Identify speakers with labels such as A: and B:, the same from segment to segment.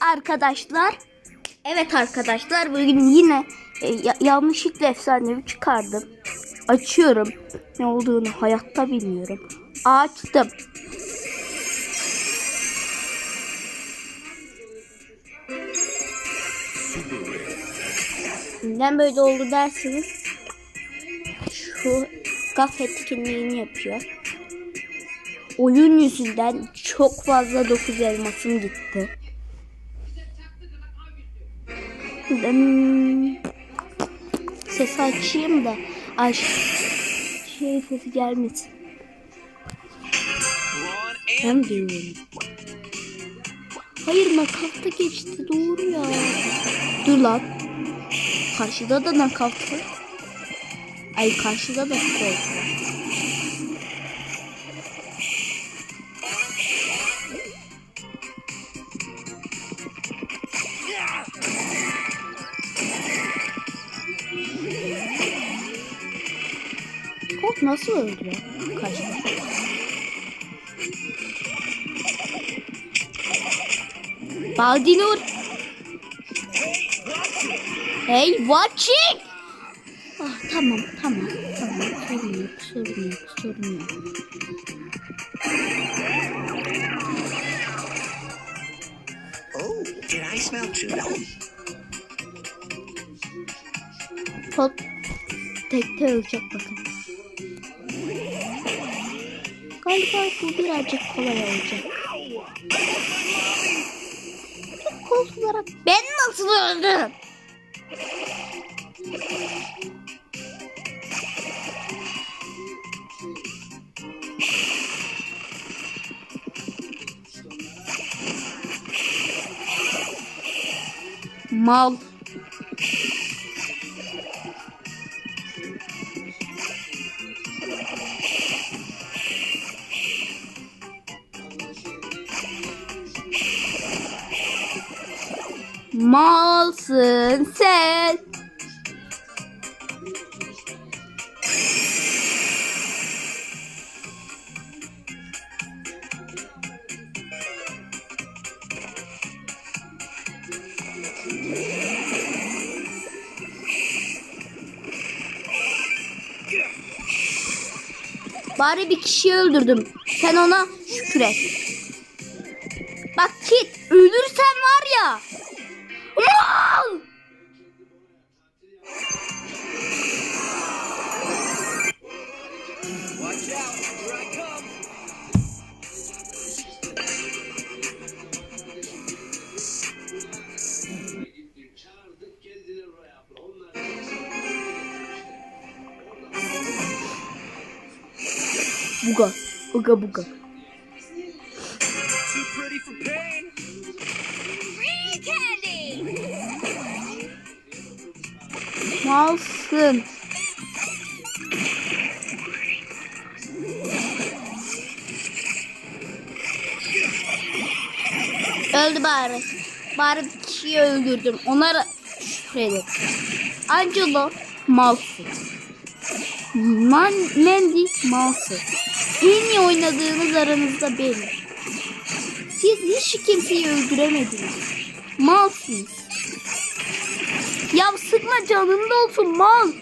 A: arkadaşlar. Evet arkadaşlar bugün yine e, ya- yanlışlıkla efsanevi çıkardım. Açıyorum. Ne olduğunu hayatta bilmiyorum. Açtım. Neden böyle oldu dersiniz? Şu gaf etkinliğini yapıyor. Oyun yüzünden çok fazla 9 elmasım gitti. Hmm. Ses açayım da ay şey sesi gelmesin. Hem diyorum. Hayır nakavta geçti doğru ya. Dur lan. Karşıda da nakavt var. Ay karşıda da gol. Nasıl öldü ya? Kaçtı. Baldinur. Hey watching. Ah, tamam tamam tamam sorun yok sorun yok sorun yok.
B: Oh, did I smell Trudeau?
A: Colt tekte ölecek bakın. Galiba bu birazcık kolay olacak. Colt olarak ben nasıl öldüm? Mal. Malsın sen. Bari bir kişiyi öldürdüm. Sen ona şükür et. Bak Kit ölürsen var ya. Mal! Buga. Buga buga. Malsın. Öldü bari. Bari bir kişiyi öldürdüm. Onlara şükredin. Angelo malsın. Man Mandy malsın. En iyi oynadığınız aranızda benim. Siz hiç kimseyi öldüremediniz. Malsınız. Ya sıkma canında olsun mal.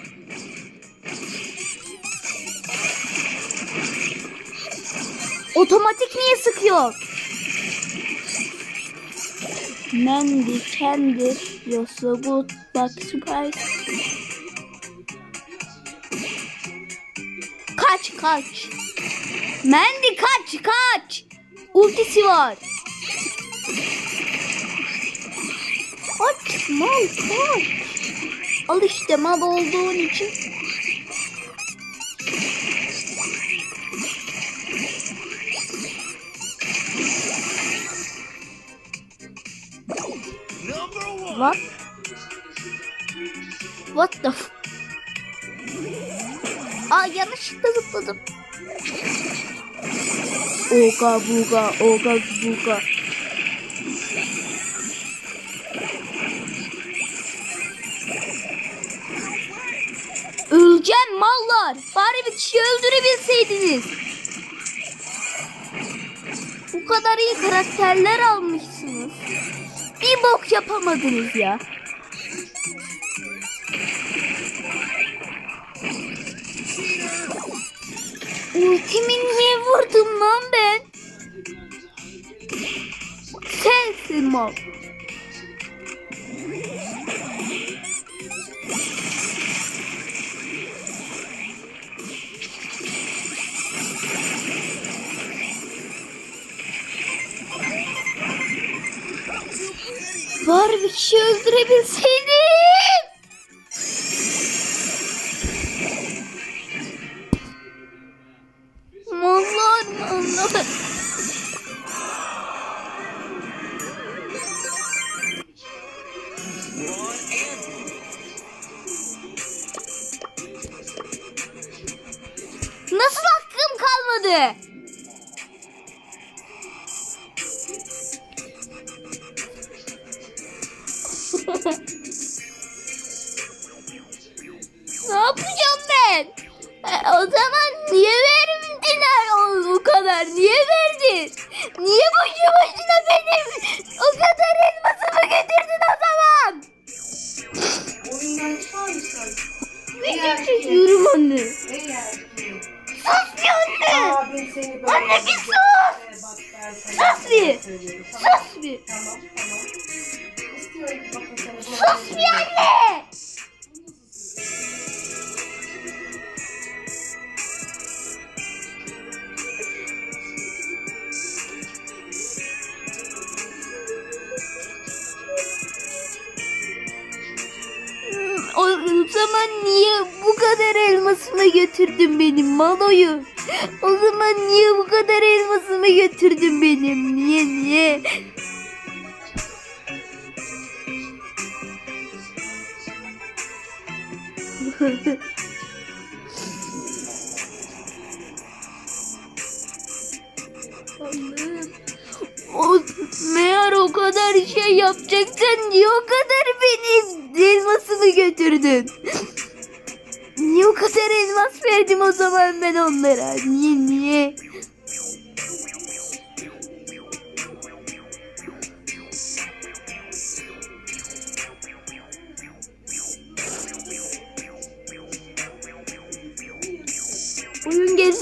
A: Otomatik niye sıkıyor? Mandy kendi yosu bu bak surprise. Kaç kaç. Mandy kaç kaç. Ultisi var. Kaç mal kaç. Al işte mal olduğun için. What? What the f- Aa yanlışlıkla zıpladım. Oga buga oga buga. Öleceğim mallar. Bari bir kişi öldürebilseydiniz. Bu kadar iyi karakterler almışsınız. Bir bok yapamadınız ya. Ultimi niye vurdum lan ben? Sensin mal. Var bir kişi öldürebilseydim. Mallar mallar. Nasıl hakkım kalmadı? ne yapacağım ben? E, o zaman niye verdiler o, o kadar? Niye verdin? Niye boşu boşuna benim o kadar elmasımı götürdün o zaman?
C: Oyundan çıkar mısın?
A: Anne. Sus bir anne.
C: abin seni böyle...
A: Anne bir sus. Sus bir. Sus bir.
C: tamam, tamam.
A: Sus bir anne. O zaman niye bu kadar elmasımı götürdün benim maloyu? O zaman niye bu kadar elmasımı götürdün benim? Niye niye? O meğer o kadar şey yapacaksan niye o kadar benim elmasımı götürdün? Niye o kadar elmas verdim o zaman ben onlara? Niye niye?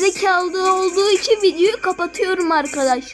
A: Gerizekalı olduğu için videoyu kapatıyorum arkadaşlar.